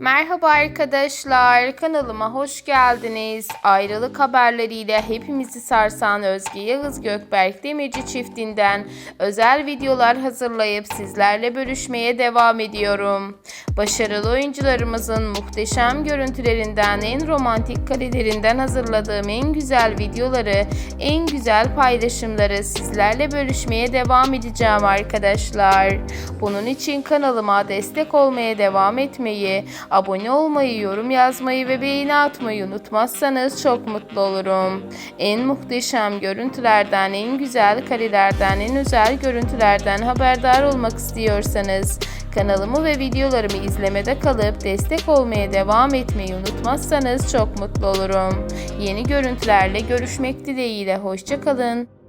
Merhaba arkadaşlar, kanalıma hoş geldiniz. Ayrılık haberleriyle hepimizi sarsan Özge Yağız Gökberk Demirci çiftinden özel videolar hazırlayıp sizlerle bölüşmeye devam ediyorum. Başarılı oyuncularımızın muhteşem görüntülerinden, en romantik karelerinden hazırladığım en güzel videoları, en güzel paylaşımları sizlerle bölüşmeye devam edeceğim arkadaşlar. Bunun için kanalıma destek olmaya devam etmeyi, abone olmayı, yorum yazmayı ve beğeni atmayı unutmazsanız çok mutlu olurum. En muhteşem görüntülerden, en güzel karelerden, en özel görüntülerden haberdar olmak istiyorsanız kanalımı ve videolarımı izlemede kalıp destek olmaya devam etmeyi unutmazsanız çok mutlu olurum. Yeni görüntülerle görüşmek dileğiyle hoşçakalın.